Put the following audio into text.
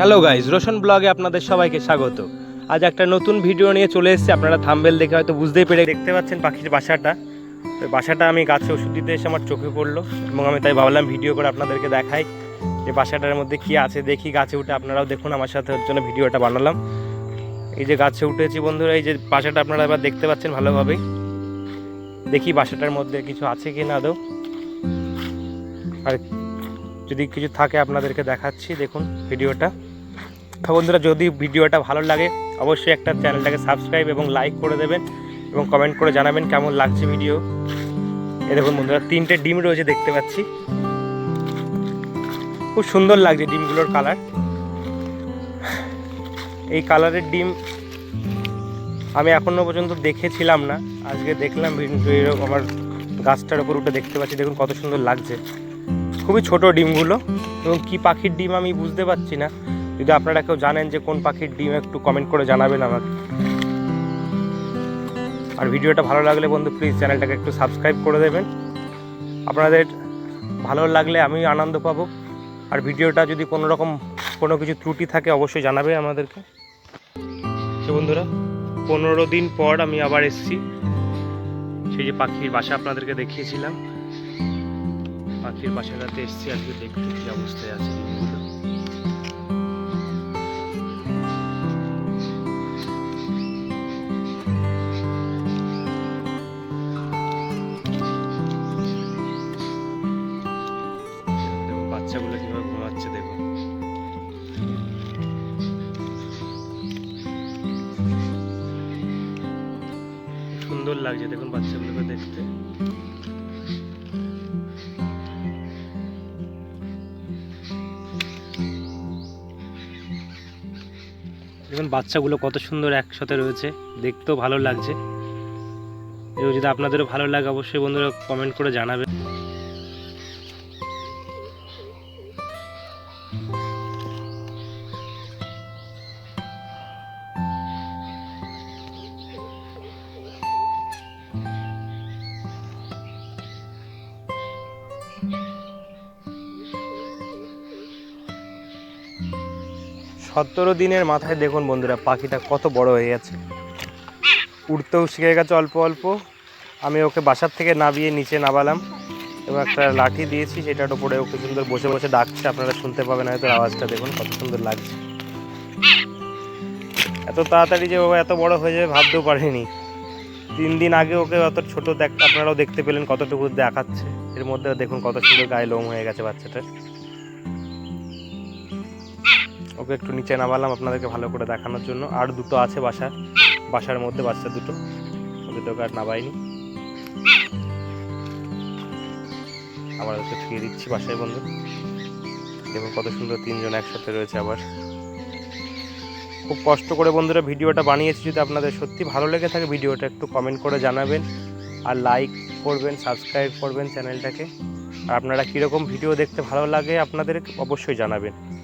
Hello guys Roshan ব্লগে আপনাদের সবাইকে স্বাগত। আজ একটা নতুন ভিডিও নিয়ে চলে এসেছি। আপনারা থাম্বেল দেখে হয়তো বুঝতেই পেরে দেখতে পাচ্ছেন পাখির বাসাটা। ওই বাসাটা আমি গাছে ওষুধ দিতে এসে আমার চোখে পড়ল এবং আমি তাই ভাবলাম ভিডিও করে আপনাদেরকে দেখাই যে বাসাটার মধ্যে কি আছে। দেখি গাছে উঠে আপনারাও দেখুন। আমার সাথে ওর জন্য ভিডিওটা বানালাম। এই যে গাছে উঠেছি বন্ধুরা, এই যে বাসাটা আপনারা এবার দেখতে পাচ্ছেন ভালোভাবেই। দেখি বাসাটার মধ্যে কিছু আছে কি না আদৌ। আর যদি কিছু থাকে, আপনাদেরকে দেখাচ্ছি। দেখুন ভিডিওটা। তো বন্ধুরা, যদি ভিডিওটা ভালো লাগে, অবশ্যই একটা চ্যানেলটাকে সাবস্ক্রাইব এবং লাইক করে দেবেন এবং কমেন্ট করে জানাবেন কেমন লাগছে ভিডিও। এ দেখুন বন্ধুরা, তিনটে ডিম রয়েছে দেখতে পাচ্ছি। খুব সুন্দর লাগছে ডিমগুলোর কালার। এই কালারের ডিম আমি এখনও পর্যন্ত দেখেছিলাম না। আজকে দেখলাম আমার গাছটার উপর উঠে দেখতে পাচ্ছি, দেখুন কত সুন্দর লাগছে। খুবই ছোট ডিমগুলো এবং কি পাখির ডিম আমি বুঝতে পারছি না। যদি আপনারা কেউ জানেন যে কোন পাখির ডিম, একটু কমেন্ট করে জানাবেন আমাকে। আর ভিডিওটা ভালো লাগলে বন্ধু প্লিজ চ্যানেলটাকে একটু সাবস্ক্রাইব করে দেবেন। আপনাদের ভালো লাগলে আমি আনন্দ পাবো। আর ভিডিওটা যদি কোনো রকম কোনো কিছু ত্রুটি থাকে, অবশ্যই জানাবে আমাদেরকে। তো বন্ধুরা, পনেরো দিন পর আমি আবার এসেছি। সেই যে পাখির বাসা আপনাদেরকে দেখিয়েছিলাম। পাখির বাসাটাতে এসেছি, আজকে দেখতে কি অবস্থায় আছে। বাচ্চাগুলো কীভাবে ঘুমাচ্ছে দেখুন সুন্দর লাগছে দেখুন বাচ্চাগুলোকে দেখতে। দেখুন বাচ্চাগুলো কত সুন্দর একসাথে রয়েছে, দেখতেও ভালো লাগছে। এবং যদি আপনাদেরও ভালো লাগে অবশ্যই বন্ধুরা কমেন্ট করে জানাবেন। সতেরো দিনের মাথায় দেখুন বন্ধুরা, পাখিটা কত বড় হয়ে গেছে। উড়তেও শিখে গেছে অল্প অল্প। আমি ওকে বাসার থেকে নামিয়ে নিচে নামালাম। এবং একটা লাঠি দিয়েছি, সেটার উপরে ওকে সুন্দর বসে বসে ডাকছে। আপনারা শুনতে পাবেন হয়তো আওয়াজটা, দেখুন কত সুন্দর লাগছে। এত তাড়াতাড়ি যে ও এত বড় হয়ে যাবে ভাবতেও পারেনি। তিন দিন আগে ওকে অত ছোট দেখ, আপনারাও দেখতে পেলেন কতটুকু দেখাচ্ছে। এর মধ্যে দেখুন কত সুন্দর গায়ে লোম হয়ে গেছে বাচ্চাটার। ওকে একটু নিচে নামালাম আপনাদেরকে ভালো করে দেখানোর জন্য। আর দুটো আছে বাসা বাসার মধ্যে বাচ্চা দুটো। ও দুটোকে আর নামাইনি। আবার ওকে ফিরে দিচ্ছি বাসায় বন্ধু। এবং কত সুন্দর তিনজন একসাথে রয়েছে আবার। খুব কষ্ট করে বন্ধুরা ভিডিওটা বানিয়েছি যদি আপনাদের সত্যি ভালো লেগে থাকে, ভিডিওটা একটু কমেন্ট করে জানাবেন। আর লাইক করবেন সাবস্ক্রাইব করবেন চ্যানেলটাকে। আর আপনারা কীরকম ভিডিও দেখতে ভালো লাগে আপনাদের, অবশ্যই জানাবেন।